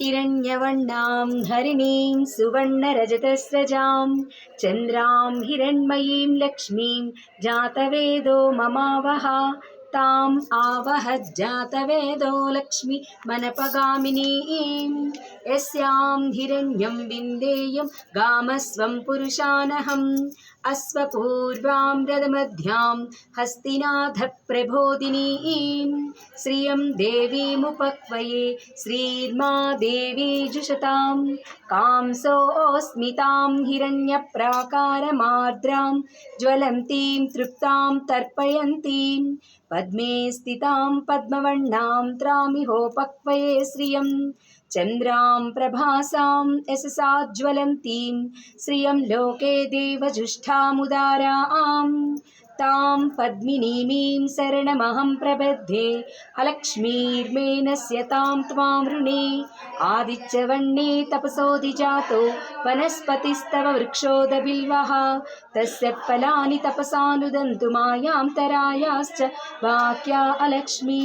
हिरण्यवर्णां हरिणीं सुवर्णरजतस्रजां चन्द्रां हिरण्मयीं लक्ष्मीं जातवेदो ममावह ताम् आवहज्जातवेदो लक्ष्मी मनपगामिनीं। यस्यां हिरण्यं विन्देयं गामस्वं पुरुषानहम्। अश्वपूर्वां रदमध्यां हस्तिनाथप्रबोधिनीं। श्रियं देवीमुपक्वये श्रीर्मा देवी जुषतां कांसोऽस्मितां हिरण्यप्राकारमार्द्रां ज्वलन्तीं तृप्तां तर्पयन्तीं पद्मे स्थितां पद्मवर्णां त्रामिहोपक्वये श्रियं। चन्द्रां प्रभासां यशसाज्ज्वलन्तीं श्रियं लोके देवजुष्ठामुदाराम् तां पद्मिनीमीं शरणमहं प्रबध्ये अलक्ष्मीर्मेनस्य तां त्वां वृणे। आदित्यवर्णे तपसोऽधिजातो वनस्पतिस्तव वृक्षोदबिल्वः। तस्य फलानि तपसानुदन्तु मायां तरायाश्च वाक्या अलक्ष्मी